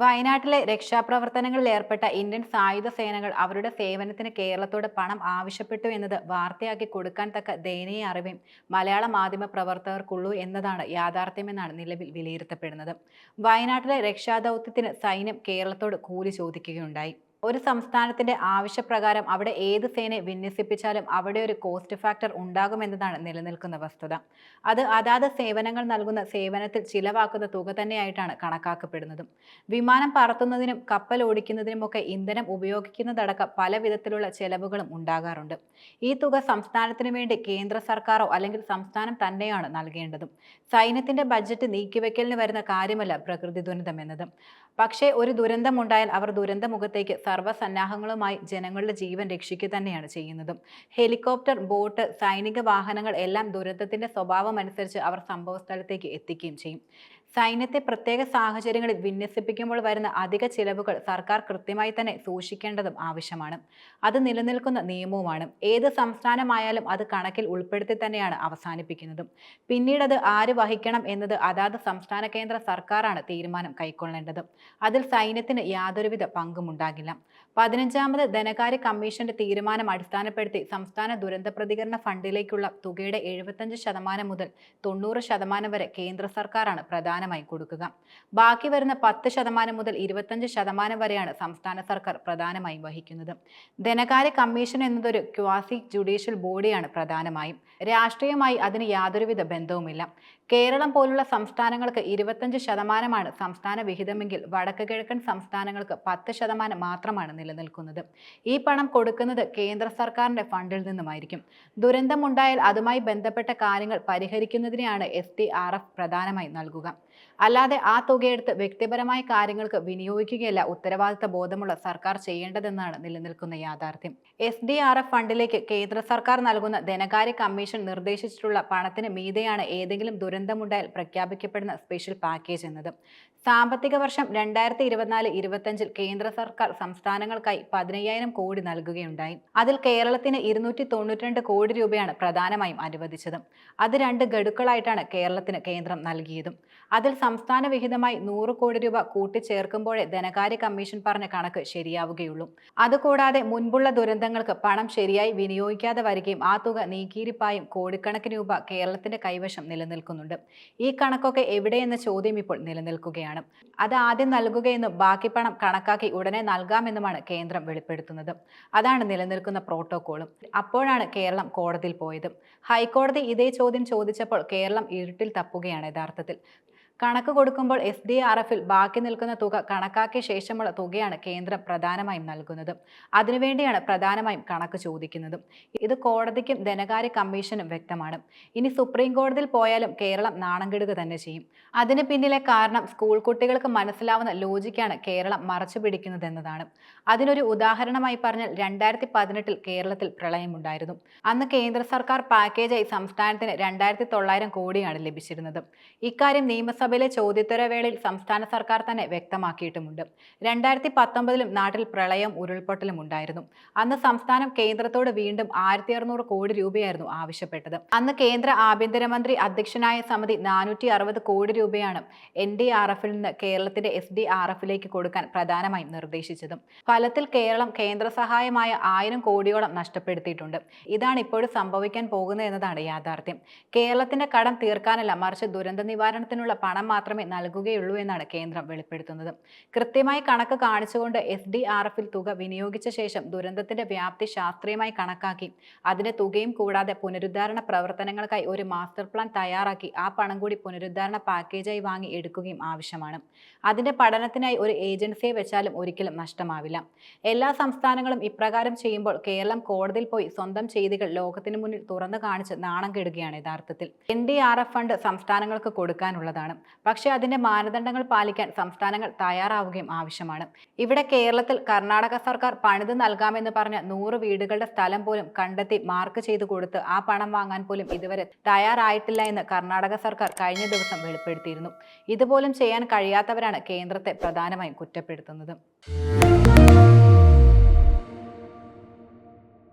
വയനാട്ടിലെ രക്ഷാപ്രവർത്തനങ്ങളിൽ ഏർപ്പെട്ട ഇന്ത്യൻ സായുധ സേനകൾ അവരുടെ സേവനത്തിന് കേരളത്തോട് പണം ആവശ്യപ്പെട്ടു എന്നത് വാർത്തയാക്കി കൊടുക്കാൻ തക്ക ദയനീയ അറിവും മലയാള മാധ്യമ പ്രവർത്തകർക്കുള്ളൂ എന്നതാണ് യാഥാർത്ഥ്യമെന്നാണ് നിലവിൽ വിലയിരുത്തപ്പെടുന്നത്. വയനാട്ടിലെ രക്ഷാദൗത്യത്തിന് സൈന്യം കേരളത്തോട് കൂലി ചോദിക്കുകയുണ്ടായി. ഒരു സംസ്ഥാനത്തിന്റെ ആവശ്യപ്രകാരം അവിടെ ഏത് സേനയെ വിന്യസിപ്പിച്ചാലും അവിടെ ഒരു കോസ്റ്റ് ഫാക്ടർ ഉണ്ടാകുമെന്നതാണ് നിലനിൽക്കുന്ന വസ്തുത. അത് അതാത് സേവനങ്ങൾ നൽകുന്ന സേവനത്തിൽ ചിലവാക്കുന്ന തുക തന്നെയായിട്ടാണ് കണക്കാക്കപ്പെടുന്നതും. വിമാനം പറത്തുന്നതിനും കപ്പൽ ഓടിക്കുന്നതിനുമൊക്കെ ഇന്ധനം ഉപയോഗിക്കുന്നതടക്കം പല വിധത്തിലുള്ള ചെലവുകളും ഉണ്ടാകാറുണ്ട്. ഈ തുക സംസ്ഥാനത്തിനു വേണ്ടി കേന്ദ്ര സർക്കാരോ അല്ലെങ്കിൽ സംസ്ഥാനം തന്നെയാണ് നൽകേണ്ടതും. സൈന്യത്തിന്റെ ബഡ്ജറ്റ് നീക്കിവെക്കലിന് വരുന്ന കാര്യമല്ല പ്രകൃതി ദുരന്തം എന്നത്. പക്ഷേ ഒരു ദുരന്തമുണ്ടായാൽ അവർ ദുരന്തമുഖത്തേക്ക് സർവസന്നാഹങ്ങളുമായി ജനങ്ങളുടെ ജീവൻ രക്ഷിക്കുക തന്നെയാണ് ചെയ്യുന്നതും. ഹെലികോപ്റ്റർ ബോട്ട് സൈനിക വാഹനങ്ങൾ എല്ലാം ദുരന്തത്തിന്റെ സ്വഭാവം അനുസരിച്ച് അവർ സംഭവസ്ഥലത്തേക്ക് എത്തിക്കുകയും ചെയ്യും. സൈന്യത്തെ പ്രത്യേക സാഹചര്യങ്ങളിൽ വിന്യസിപ്പിക്കുമ്പോൾ വരുന്ന അധിക ചിലവുകൾ സർക്കാർ കൃത്യമായി തന്നെ സൂക്ഷിക്കേണ്ടതും ആവശ്യമാണ്. അത് നിലനിൽക്കുന്ന നിയമവുമാണ്. ഏത് സംസ്ഥാനമായാലും അത് കണക്കിൽ ഉൾപ്പെടുത്തി തന്നെയാണ് അവസാനിപ്പിക്കുന്നതും. പിന്നീട് അത് ആര് വഹിക്കണം എന്നത് അതാത് സംസ്ഥാന കേന്ദ്ര സർക്കാരാണ് തീരുമാനം കൈക്കൊള്ളേണ്ടത്. അതിൽ സൈന്യത്തിന് യാതൊരുവിധ പങ്കുമുണ്ടാകില്ല. പതിനഞ്ചാമത് ധനകാര്യ കമ്മീഷന്റെ തീരുമാനം അടിസ്ഥാനപ്പെടുത്തി സംസ്ഥാന ദുരന്ത പ്രതികരണ ഫണ്ടിലേക്കുള്ള തുകയുടെ എഴുപത്തഞ്ച് ശതമാനം മുതൽ തൊണ്ണൂറ് ശതമാനം വരെ കേന്ദ്ര സർക്കാരാണ് പ്രധാനമായും കൊടുക്കുക. ബാക്കി വരുന്ന പത്ത് ശതമാനം മുതൽ ഇരുപത്തഞ്ച് ശതമാനം വരെയാണ് സംസ്ഥാന സർക്കാർ പ്രധാനമായും വഹിക്കുന്നത്. ധനകാര്യ കമ്മീഷൻ എന്നതൊരു ക്വാസി ജുഡീഷ്യൽ ബോഡിയാണ് പ്രധാനമായും. രാഷ്ട്രീയമായി അതിന് യാതൊരുവിധ ബന്ധവുമില്ല. കേരളം പോലുള്ള സംസ്ഥാനങ്ങൾക്ക് ഇരുപത്തഞ്ച് ശതമാനമാണ് സംസ്ഥാന വിഹിതമെങ്കിൽ വടക്ക് കിഴക്കൻ സംസ്ഥാനങ്ങൾക്ക് പത്ത് ശതമാനം മാത്രമാണ് നിലനിൽക്കുന്നത്. ഈ പണം കൊടുക്കുന്നത് കേന്ദ്ര സർക്കാരിന്റെ ഫണ്ടിൽ നിന്നുമായിരിക്കും. ദുരന്തമുണ്ടായാൽ അതുമായി ബന്ധപ്പെട്ട കാര്യങ്ങൾ പരിഹരിക്കുന്നതിനെയാണ് എസ് ഡി ആർ എഫ് പ്രധാനമായി നൽകുക. അല്ലാതെ ആ തുകയെടുത്ത് വ്യക്തിപരമായ കാര്യങ്ങൾക്ക് വിനിയോഗിക്കുകയല്ല ഉത്തരവാദിത്ത ബോധമുള്ള സർക്കാർ ചെയ്യേണ്ടതെന്നാണ് നിലനിൽക്കുന്ന യാഥാർത്ഥ്യം. എസ് ഡി ആർ എഫ് ഫണ്ടിലേക്ക് കേന്ദ്ര സർക്കാർ നൽകുന്ന ധനകാര്യ കമ്മീഷൻ നിർദ്ദേശിച്ചിട്ടുള്ള പണത്തിന് മീതെയാണ് ഏതെങ്കിലും ദുരന്തമുണ്ടായാൽ പ്രഖ്യാപിക്കപ്പെടുന്ന സ്പെഷ്യൽ പാക്കേജ് എന്നത്. സാമ്പത്തിക വർഷം രണ്ടായിരത്തി ഇരുപത്തിനാല് ഇരുപത്തഞ്ചിൽ കേന്ദ്ര സർക്കാർ സംസ്ഥാനങ്ങൾക്കായി പതിനയ്യായിരം കോടി നൽകുകയുണ്ടായി. അതിൽ കേരളത്തിന് ഇരുന്നൂറ്റി തൊണ്ണൂറ്റിരണ്ട് കോടി രൂപയാണ് പ്രധാനമായും അനുവദിച്ചത്. അത് രണ്ട് ഗഡുക്കളായിട്ടാണ് കേരളത്തിന് കേന്ദ്രം നൽകിയതും. അതിൽ സംസ്ഥാന വിഹിതമായി നൂറ് കോടി രൂപ കൂട്ടിച്ചേർക്കുമ്പോഴേ ധനകാര്യ കമ്മീഷൻ പറഞ്ഞ കണക്ക് ശരിയാവുകയുള്ളൂ. അതുകൂടാതെ മുൻപുള്ള ദുരന്തങ്ങൾക്ക് പണം ശരിയായി വിനിയോഗിക്കാതെ വരികയും ആ തുക നീക്കിയിരിപ്പായും കോടിക്കണക്കിന് രൂപ കേരളത്തിന്റെ കൈവശം നിലനിൽക്കുന്നുണ്ട്. ഈ കണക്കൊക്കെ എവിടെയെന്ന ചോദ്യം ഇപ്പോൾ നിലനിൽക്കുകയാണ്. അത് ആദ്യം നൽകുകയെന്നും ബാക്കി പണം കണക്കാക്കി ഉടനെ നൽകാമെന്നുമാണ് കേന്ദ്രം വെളിപ്പെടുത്തുന്നത്. അതാണ് നിലനിൽക്കുന്ന പ്രോട്ടോകോളും അപ്പോഴാണ് കേരളം കോടതിയിൽ പോയത്. ഹൈക്കോടതി ഇതേ ചോദ്യം ചോദിച്ചപ്പോൾ കേരളം ഇരുട്ടിൽ തപ്പുകയാണ് യഥാർത്ഥത്തിൽ. കണക്ക് കൊടുക്കുമ്പോൾ എസ് ഡി ആർ എഫിൽ ബാക്കി നിൽക്കുന്ന തുക കണക്കാക്കിയ ശേഷമുള്ള തുകയാണ് കേന്ദ്രം പ്രധാനമായും നൽകുന്നത്. അതിനുവേണ്ടിയാണ് പ്രധാനമായും കണക്ക് ചോദിക്കുന്നത്. ഇത് കോടതിക്കും ധനകാര്യ കമ്മീഷനും വ്യക്തമാണ്. ഇനി സുപ്രീം കോടതിയിൽ പോയാലും കേരളം നാണം കെടുക തന്നെ ചെയ്യും. അതിന് പിന്നിലെ കാരണം സ്കൂൾ കുട്ടികൾക്ക് മനസ്സിലാവുന്ന ലോജിക്കാണ് കേരളം മറച്ചു പിടിക്കുന്നത് എന്നതാണ് അതിനൊരു ഉദാഹരണമായി പറഞ്ഞാൽ രണ്ടായിരത്തി പതിനെട്ടിൽ കേരളത്തിൽ പ്രളയമുണ്ടായിരുന്നു. അന്ന് കേന്ദ്ര സർക്കാർ പാക്കേജായി സംസ്ഥാനത്തിന് രണ്ടായിരത്തി തൊള്ളായിരം കോടിയാണ് ലഭിച്ചിരുന്നത്. ഇക്കാര്യം നിയമസഭയിലെ ചോദ്യോത്തരവേളയിൽ സംസ്ഥാന സർക്കാർ തന്നെ വ്യക്തമാക്കിയിട്ടുമുണ്ട്. രണ്ടായിരത്തി പത്തൊമ്പതിലും നാട്ടിൽ പ്രളയം ഉരുൾപൊട്ടലും ഉണ്ടായിരുന്നു. അന്ന് സംസ്ഥാനം കേന്ദ്രത്തോട് വീണ്ടും ആയിരത്തി അറുന്നൂറ് കോടി രൂപയായിരുന്നു ആവശ്യപ്പെട്ടത്. അന്ന് കേന്ദ്ര ആഭ്യന്തരമന്ത്രി അധ്യക്ഷനായ സമിതി നാനൂറ്റി അറുപത് കോടി രൂപയാണ് എൻ ഡി ആർ എഫിൽ നിന്ന് കേരളത്തിന്റെ എസ് ഡി ആർ എഫിലേക്ക് കൊടുക്കാൻ പ്രധാനമായും നിർദ്ദേശിച്ചതും. ഫലത്തിൽ കേരളം കേന്ദ്ര സഹായമായ ആയിരം കോടിയോളം നഷ്ടപ്പെടുത്തിയിട്ടുണ്ട്. ഇതാണ് ഇപ്പോഴും സംഭവിക്കാൻ പോകുന്നത് എന്നതാണ് യാഥാർത്ഥ്യം. കേരളത്തിന്റെ കടം തീർക്കാനല്ല മറിച്ച് ദുരന്ത നിവാരണത്തിനുള്ള പണം മാത്രമേ നൽകുകയുള്ളൂ എന്നാണ് കേന്ദ്രം വെളിപ്പെടുത്തുന്നത്. കൃത്യമായി കണക്ക് കാണിച്ചുകൊണ്ട് എസ് ഡി ആർ എഫിൽ തുക വിനിയോഗിച്ച ശേഷം ദുരന്തത്തിന്റെ വ്യാപ്തി ശാസ്ത്രീയമായി കണക്കാക്കി. അതിന്റെ തുകയും കൂടാതെ പുനരുദ്ധാരണ പ്രവർത്തനങ്ങൾക്കായി ഒരു മാസ്റ്റർ പ്ലാൻ തയ്യാറാക്കി ആ പണം കൂടി പുനരുദ്ധാരണ പാക്കേജായി വാങ്ങി എടുക്കുകയും ആവശ്യമാണ്. അതിന്റെ പഠനത്തിനായി ഒരു ഏജൻസിയെ വെച്ചാലും ഒരിക്കലും നഷ്ടമാവില്ല. എല്ലാ സംസ്ഥാനങ്ങളും ഇപ്രകാരം ചെയ്യുമ്പോൾ കേരളം കോടതിയിൽ പോയി സ്വന്തം ചെയ്തികൾ ലോകത്തിന് മുന്നിൽ തുറന്നു കാണിച്ച് നാണം കെടുകയാണ് യഥാർത്ഥത്തിൽ. N D R F fund സംസ്ഥാനങ്ങൾക്ക് കൊടുക്കാനുള്ളതാണ്. പക്ഷേ അതിന്റെ മാനദണ്ഡങ്ങൾ പാലിക്കാൻ സംസ്ഥാനങ്ങൾ തയ്യാറാവുകയും ആവശ്യമാണ്. ഇവിടെ കേരളത്തിൽ കർണാടക സർക്കാർ പണിത് നൽകാമെന്ന് പറഞ്ഞ നൂറ് വീടുകളുടെ സ്ഥലം പോലും കണ്ടെത്തി മാർക്ക് ചെയ്തു കൊടുത്ത് ആ പണം വാങ്ങാൻ പോലും ഇതുവരെ തയ്യാറായിട്ടില്ല എന്ന് കർണാടക സർക്കാർ കഴിഞ്ഞ ദിവസം വെളിപ്പെടുത്തിയിരുന്നു. ഇതുപോലും ചെയ്യാൻ കഴിയാത്തവരാണ് കേന്ദ്രത്തെ പ്രധാനമായും കുറ്റപ്പെടുത്തുന്നത്.